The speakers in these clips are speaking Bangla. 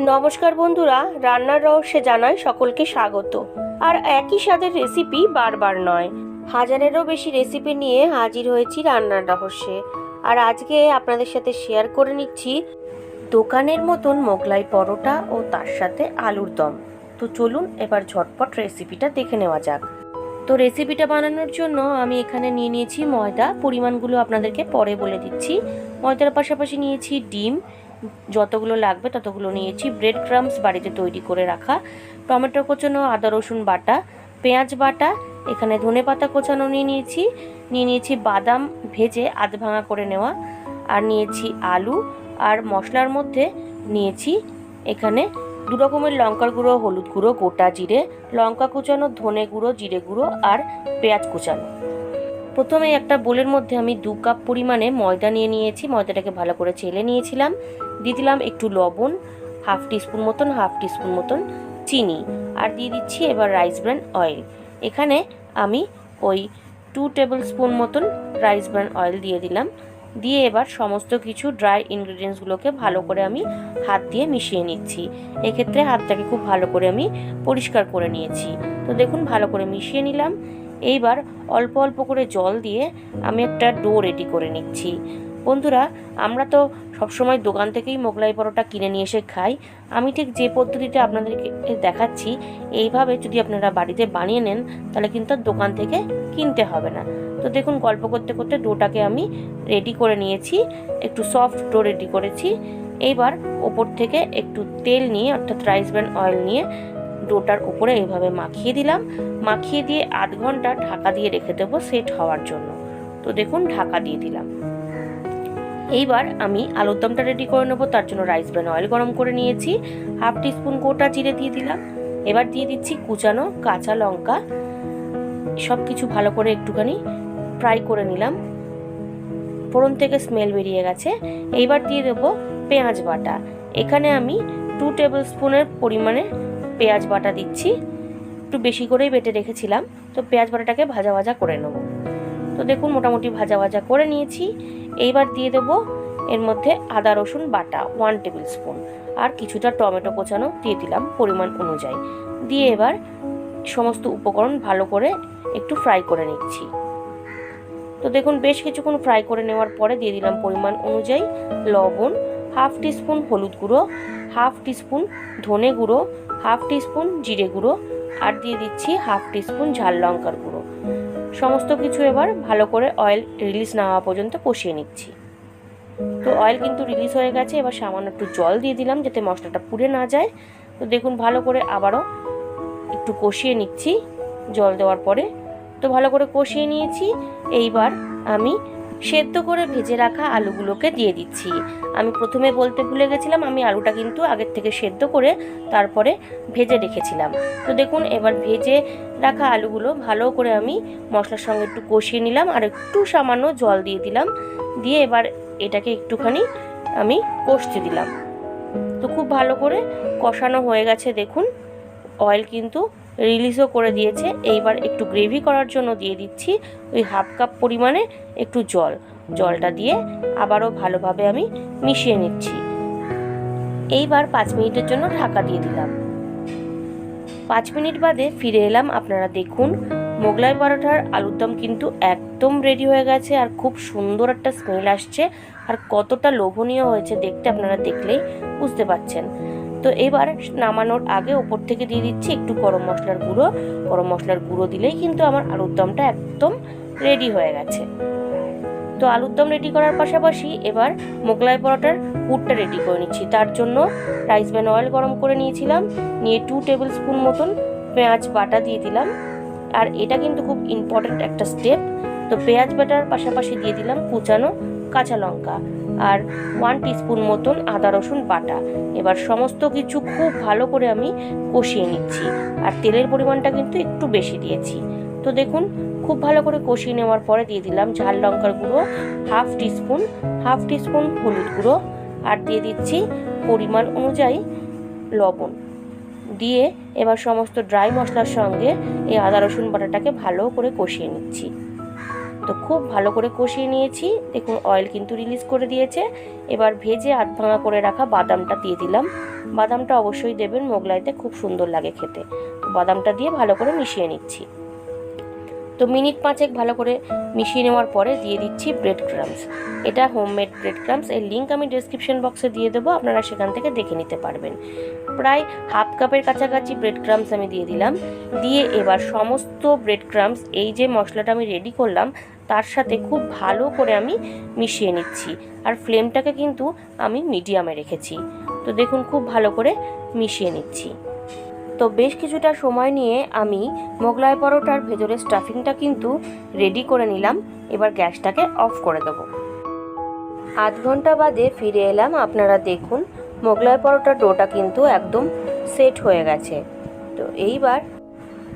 নমস্কার বন্ধুরা, রান্নার রহস্যে জানাই সকলকে স্বাগত। আর একই স্বাদের রেসিপি বারবার নয়, হাজারেরও বেশি রেসিপি নিয়ে হাজির হয়েছি রান্নার রহস্যে। আর আজকে আপনাদের সাথে শেয়ার করে নিচ্ছি দোকানের মতন মোগলাই পরোটা ও তার সাথে আলুর দম। তো চলুন এবার ঝটপট রেসিপিটা দেখে নেওয়া যাক। তো রেসিপিটা বানানোর জন্য আমি এখানে নিয়ে নিয়েছি ময়দা। পরিমাণগুলো আপনাদেরকে পরে বলে দিচ্ছি। ময়দার পাশাপাশি নিয়েছি ডিম যতগুলো লাগবে ততগুলো নিয়েছি। ব্রেড ক্রামস বাড়িতে তৈরি করে রাখা। টমেটো কোচানো আদা, রসুন বাটা, পেঁয়াজ বাটা, এখানে ধনে পাতা কোচানো নিয়ে নিয়েছি। নিয়ে নিয়েছি বাদাম ভেজে আধ ভাঙা করে নেওয়া। আর নিয়েছি আলু। আর মশলার মধ্যে নিয়েছি এখানে দু রকমের লঙ্কার গুঁড়ো, হলুদ গুঁড়ো, গোটা জিরে। লঙ্কা কুচানো, ধনে গুঁড়ো, জিরে গুঁড়ো আর পেঁয়াজ কুচানো। প্রথমে একটা বোলের মধ্যে আমি দু কাপ পরিমাণে ময়দা নিয়ে নিয়েছি, ময়দাটাকে ভালো করে চেলে নিয়েছিলাম। দিয়ে দিলাম একটু লবণ, হাফ টিস্পুন মতন, হাফ টিস্পুন মতন চিনি। আর দিয়ে দিচ্ছি এবার রাইস ব্র্যান অয়েল। এখানে আমি ওই টু টেবিল স্পুন মতন রাইস ব্র্যান অয়েল দিয়ে দিলাম। দিয়ে এবার সমস্ত কিছু ড্রাই ইনগ্রিডিয়েন্টসগুলোকে ভালো করে আমি হাত দিয়ে মিশিয়ে নিচ্ছি। এক্ষেত্রে হাতটাকে খুব ভালো করে আমি পরিষ্কার করে নিয়েছি। তো দেখুন, ভালো করে মিশিয়ে নিলাম। এইবার অল্প অল্প করে জল দিয়ে আমি একটা ডো রেডি করে নিচ্ছি। বন্ধুরা, আমরা তো সবসময় দোকান থেকেই মোগলাই পরোটা কিনে নিয়ে এসে খাই। আমি ঠিক যে পদ্ধতিতে আপনাদেরকে দেখাচ্ছি, এইভাবে যদি আপনারা বাড়িতে বানিয়ে নেন, তাহলে কিন্তু দোকান থেকে কিনতে হবে না। তো দেখুন, গল্প করতে করতে ডোটাকে আমি রেডি করে নিয়েছি, একটু সফট ডো রেডি করেছি। এইবার ওপর থেকে একটু তেল নিয়ে, অর্থাৎ রাইস ব্র্যান্ড অয়েল নিয়ে ডোটার উপরে এইভাবে মাখিয়ে দিলাম। মাখিয়ে দিয়ে আধ ঘণ্টা ঢাকা দিয়ে রেখে দেবো সেট হওয়ার জন্য। তো দেখুন, ঢাকা দিয়ে দিলাম। এইবার আমি আলুর দমটা রেডি করে নেব, তার জন্য রাইস ব্র্যান অয়েল গরম করে নিয়েছি। হাফ টিস্পুন গোটা জিরে দিয়ে দিলাম। এবার দিয়ে দিচ্ছি কুচানো কাঁচা লঙ্কা। সব কিছু ভালো করে একটুখানি ফ্রাই করে নিলাম। ফোড়ন থেকে স্মেল বেরিয়ে গেছে। এইবার দিয়ে দেবো পেঁয়াজ বাটা। এখানে আমি টু টেবিল স্পুনের পরিমাণে পেঁয়াজ বাটা দিচ্ছি। একটু বেশি করেই বেটে রেখেছিলাম। তো পেঁয়াজ বাটাটাকে ভাজা ভাজা করে নেব। তো দেখুন মোটামুটি ভাজা ভাজা করে নিয়েছি। এইবার দিয়ে দেব এর মধ্যে আদা, রসুন বাটা ওয়ান টেবিল স্পুন আর কিছুটা টমেটো কোচানো দিয়ে দিলাম পরিমাণ অনুযায়ী। দিয়ে এবার সমস্ত উপকরণ ভালো করে একটু ফ্রাই করে নিচ্ছি। তো দেখুন বেশ কিছুক্ষণ ফ্রাই করে নেওয়ার পরে দিয়ে দিলাম পরিমাণ অনুযায়ী লবণ হাফ টিস্পুন হলুদ গুঁড়ো হাফ টিস্পুন ধনে গুঁড়ো হাফ টিস্পুন জিরে গুঁড়ো, আর দিয়ে দিচ্ছি হাফ টিস্পুন ঝাল লঙ্কার গুঁড়ো। সমস্ত কিছু এবার ভালো করে অয়েল রিলিজ না হওয়া পর্যন্ত কষিয়ে নিচ্ছি। তো অয়েল কিন্তু রিলিজ হয়ে গেছে, এবার সামান্য একটু জল দিয়ে দিলাম যাতে মশলাটা পুড়ে না যায়। তো দেখুন, ভালো করে আবারও একটু কষিয়ে নিচ্ছি জল দেওয়ার পরে। তো ভালো করে কষিয়ে নিয়েছি, এইবার আমি সেদ্ধ করে ভেজে রাখা আলুগুলোকে দিয়ে দিচ্ছি। আমি প্রথমে বলতে ভুলে গেছিলাম, আমি আলুটা কিন্তু আগের থেকে সেদ্ধ করে তারপরে ভেজে রেখেছিলাম। তো দেখুন, এবার ভেজে রাখা আলুগুলো ভালো করে আমি মশলার সঙ্গে একটু কষিয়ে নিলাম আর একটু সামান্য জল দিয়ে দিলাম। দিয়ে এবার এটাকে একটুখানি আমি কষতে দিলাম। তো খুব ভালো করে কষানো হয়ে গেছে, দেখুন। অয়েল কিন্তু রিলিজও করে দিয়েছে। এইবার একটু গ্রেভি করার জন্য দিয়ে দিচ্ছি ওই হাফ কাপ পরিমাণে একটু জল। জলটা দিয়ে আবারও ভালোভাবে আমি মিশিয়ে নিচ্ছি। এইবার পাঁচ মিনিটের জন্য ঢাকা দিয়ে দিলাম। পাঁচ মিনিট বাদে ফিরে এলাম। আপনারা দেখুন, মোগলাই পরোটার আলুর দম কিন্তু একদম রেডি হয়ে গেছে আর খুব সুন্দর একটা স্মেল আসছে। আর কতটা লোভনীয় হয়েছে দেখতে আপনারা দেখলেই বুঝতে পাচ্ছেন তো এবার নামানোর আগে ওপর থেকে দিয়ে দিচ্ছি একটু গরম মশলার গুঁড়ো। গরম মশলার গুঁড়ো দিলেই কিন্তু আমার আলুর দমটা একদম রেডি হয়ে গেছে। তো আলুর দম রেডি করার পাশাপাশি এবার মোগলাই পরোটার পুরটা রেডি করে নিচ্ছি। তার জন্য রাইস ব্যান অয়েল গরম করে নিয়েছিলাম। নিয়ে টু টেবিল স্পুন মতন পেঁয়াজ বাটা দিয়ে দিলাম। আর এটা কিন্তু খুব ইম্পর্ট্যান্ট একটা স্টেপ তো পেঁয়াজ বাটার পাশাপাশি দিয়ে দিলাম কুচানো কাঁচা লঙ্কা। আর ওয়ান টিস্পুন মতন আদা, রসুন বাটা। এবার সমস্ত কিছু খুব ভালো করে আমি কষিয়ে নিচ্ছি। আর তেলের পরিমাণটা কিন্তু একটু বেশি দিয়েছি। তো দেখুন, খুব ভালো করে কষিয়ে নেওয়ার পরে দিয়ে দিলাম ঝাল লঙ্কার গুঁড়ো হাফ টিস্পুন হাফ টিস্পুন হলুদ গুঁড়ো। আর দিয়ে দিচ্ছি পরিমাণ অনুযায়ী লবণ। দিয়ে এবার সমস্ত ড্রাই মশলার সঙ্গে এই আদা, রসুন বাটাটাকে ভালো করে কষিয়ে নিচ্ছি। তো খুব ভালো করে কষিয়ে নিয়েছি। দেখুন অয়েল কিন্তু রিলিজ করে দিয়েছে। এবার ভেজে আধ ভাঙা করে রাখা বাদামটা দিয়ে দিলাম। বাদামটা অবশ্যই দেবেন, মোগলাইতে খুব সুন্দর লাগে খেতে। বাদামটা দিয়ে ভালো করে মিশিয়ে নিচ্ছি। তো মিনিট পাঁচেক ভালো করে মিশিয়ে নেওয়ার পরে দিয়ে দিচ্ছি ব্রেড ক্রামস এটা হোমমেড ব্রেড ক্রামস এর লিঙ্ক আমি ডিসক্রিপশন বক্সে দিয়ে দেবো, আপনারা সেখান থেকে দেখে নিতে পারবেন। প্রায় হাফ কাপের কাছাকাছি ব্রেড ক্রামস আমি দিয়ে দিলাম। দিয়ে এবার সমস্ত ব্রেড ক্রামস এই যে মশলাটা আমি রেডি করলাম, তার সাথে খুব ভালো করে আমি মিশিয়ে নিচ্ছি। আর ফ্লেমটাকে কিন্তু আমি মিডিয়ামে রেখেছি। তো দেখুন, খুব ভালো করে মিশিয়ে নিচ্ছি। তো বেশ কিছুটা সময় নিয়ে আমি মোগলাই পরোটার ভেতরে স্টাফিংটা কিন্তু রেডি করে নিলাম। এবার গ্যাসটাকে অফ করে দেবো। আধ ঘণ্টা বাদে ফিরে এলাম। আপনারা দেখুন, মোগলাই পরোটার ডোটা কিন্তু একদম সেট হয়ে গেছে। তো এইবার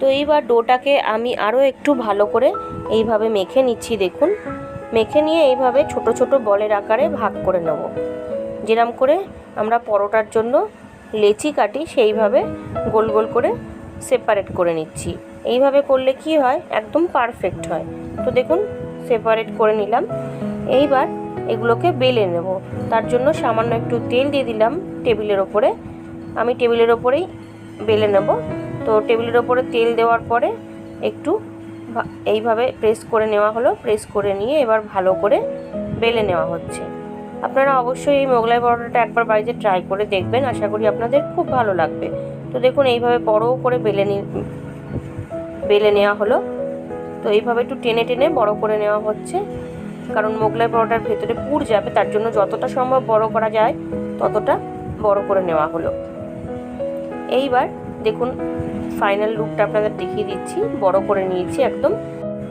তো এইবার ডোটাকে আমি আরও একটু ভালো করে এইভাবে মেখে নিচ্ছি, দেখুন। মেখে নিয়ে এইভাবে ছোট ছোট বলের আকারে ভাগ করে নেব। যেরম করে আমরা পরোটার জন্য লেচি কাটি সেইভাবে গোল গোল করে সেপারেট করে নিচ্ছি। এইভাবে করলে কি হয়? একদম পারফেক্ট হয়। তো দেখুন সেপারেট করে নিলাম। এইবার এগুলোকে বেলে নেব। তার জন্য সামান্য একটু তেল দিয়ে দিলাম টেবিলের ওপরে। আমি টেবিলের ওপরেই বেলে নেব। তো টেবিলের ওপরে তেল দেওয়ার পরে একটু এইভাবে প্রেস করে নেওয়া হলো। প্রেস করে নিয়ে এবার ভালো করে বেলে নেওয়া হচ্ছে। আপনারা অবশ্যই এই মোগলাই পরোটাটা একবার বাড়িতে ট্রাই করে দেখবেন। আশা করি আপনাদের খুব ভালো লাগবে। তো দেখুন, এইভাবে বড় করে বেলে নি বেলে নেওয়া হলো। তো এইভাবে একটু টেনে টেনে বড় করে নেওয়া হচ্ছে। কারণ মোগলাই পরোটার ভেতরে পুর যাবে, তার জন্য যতটা সম্ভব বড় করা যায়, ততটা বড় করে নেওয়া হলো। এইবার দেখুন ফাইনাল লুকটা আপনাদের দেখিয়ে দিচ্ছি। বড় করে নিয়েছি একদম।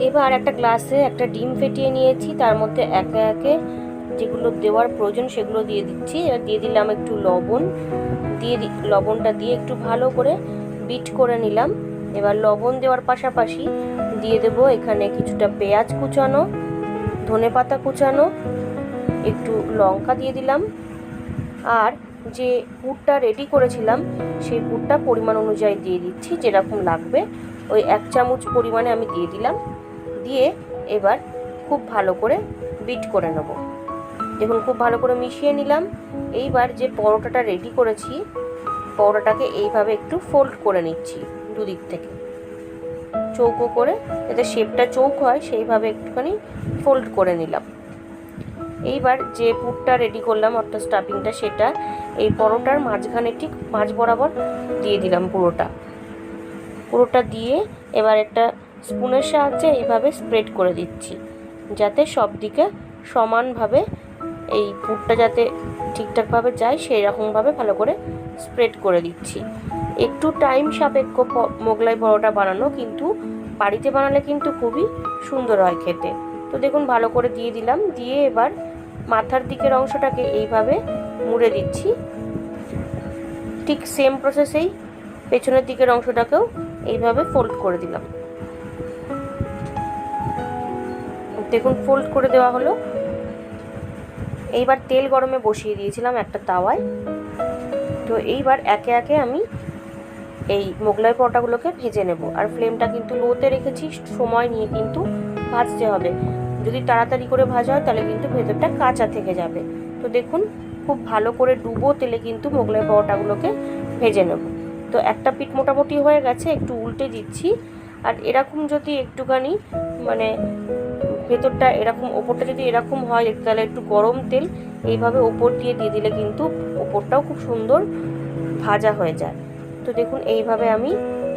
এবার একটা গ্লাসে একটা ডিম ফেটিয়ে নিয়েছি। তার মধ্যে একে একে যেগুলো দেওয়ার প্রয়োজন সেগুলো দিয়ে দিচ্ছি। এবার দিয়ে দিলাম একটু লবণ। দিয়ে লবণটা দিয়ে একটু ভালো করে বিট করে নিলাম। এবার লবণ দেওয়ার পাশাপাশি দিয়ে দেব এখানে কিছুটা পেঁয়াজ কুচানো, ধনে পাতা কুচানো, একটু লঙ্কা দিয়ে দিলাম। আর যে পুরটা রেডি করেছিলাম, সেই পুরটা পরিমাণ অনুযায়ী দিয়ে দিচ্ছি, যেরকম লাগবে। ওই এক চামচ পরিমাণে আমি দিয়ে দিলাম। দিয়ে এবার খুব ভালো করে বিট করে নেব। দেখুন খুব ভালো করে মিশিয়ে নিলাম। এইবার যে পরোটাটা রেডি করেছি, পরোটাটাকে এইভাবে একটু ফোল্ড করে নিচ্ছি দুদিক থেকে। চৌকো করে, যাতে শেপটা চৌক হয়, সেইভাবে একটুখানি ফোল্ড করে নিলাম। এইবার যে পুরটা রেডি করলাম, অর্থাৎ স্টাফিংটা সেটা এই পরোটার মাঝখানে ঠিক মাঝ বরাবর দিয়ে দিলাম পুরোটা। পুরোটা দিয়ে এবার একটা স্পুনের সাহায্যে এইভাবে স্প্রেড করে দিচ্ছি, যাতে সব দিকে সমানভাবে এই পুরটা যাতে ঠিকঠাকভাবে যায় সেই রকমভাবে ভালো করে স্প্রেড করে দিচ্ছি। একটু টাইম সাপেক্ষ মোগলাই পরোটা বানানো, কিন্তু বাড়িতে বানালে কিন্তু খুবই সুন্দর হয় খেতে। তো দেখুন, ভালো করে দিয়ে দিলাম। দিয়ে এবার মাথার দিকের অংশটাকে এইভাবে মুড়ে দিচ্ছি। ঠিক সেম প্রসেসেই পেছনের দিকের অংশটাকেও এইভাবে ফোল্ড করে দিলাম। দেখুন ফোল্ড করে দেওয়া হলো। এইবার তেল গরমে বসিয়ে দিয়েছিলাম একটা তাওয়ায়। তো এইবার একে একে আমি এই মোগলাই পরোটাগুলোকে ভেজে নেব। আর ফ্লেমটা কিন্তু লোতে রেখেছি, সময় নিয়ে কিন্তু ভাজতে হবে। যদি তাড়াতাড়ি করে ভাজা হয় তাহলে কিন্তু ভেতরটা কাঁচা থেকে যাবে। তো দেখুন, খুব ভালো করে ডুবো তেলে কিন্তু মোগলাই পরোটাগুলোকে ভেজে নেব। তো একটা পিঠ মোটামুটি হয়ে গেছে, একটু উল্টে দিচ্ছি। আর এরকম যদি একটুখানি মানে ভেতরটা এরকম, ওপরটা যদি এরকম হয় তাহলে একটু গরম তেল, এইভাবে ওপর দিয়ে দিয়ে দিলে কিন্তু ওপরটাও খুব সুন্দর ভাজা হয়ে যায়। তো দেখুন, এইভাবে আমি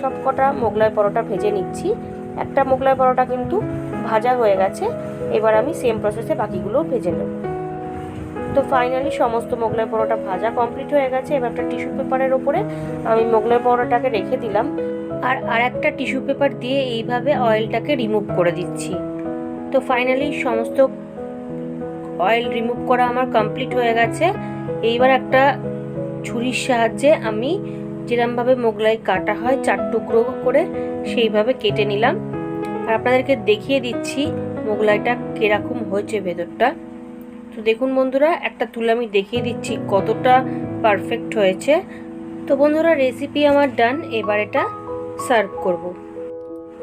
সব কটা মোগলাই পরোটা ভেজে নিচ্ছি। একটা মোগলাই পরোটা কিন্তু ভাজা হয়ে গেছে, এবার আমি সেম প্রসেসে বাকিগুলো ভেজে নেব। তো ফাইনালি সমস্ত মোগলাই পরোটা ভাজা কমপ্লিট হয়ে গেছে। এবার একটা টিস্যু পেপারের ওপরে আমি মোগলাই পরোটাকে রেখে দিলাম। আর আর একটা টিস্যু পেপার দিয়ে এইভাবে অয়েলটাকে রিমুভ করে দিচ্ছি। তো ফাইনালি সমস্ত অয়েল রিমুভ করা আমার কমপ্লিট হয়ে গেছে। এইবার একটা ছুরির সাহায্যে আমি যেরমভাবে মোগলাই কাটা হয়, চার টুকরো করে সেইভাবে কেটে নিলাম। আর আপনাদেরকে দেখিয়ে দিচ্ছি মোগলাইটা কীরকম হয়েছে ভেতরটা। তো দেখুন বন্ধুরা, একটা তুলে আমি দেখিয়ে দিচ্ছি কতটা পারফেক্ট হয়েছে। তো বন্ধুরা রেসিপি আমার ডান এবার এটা সার্ভ করব।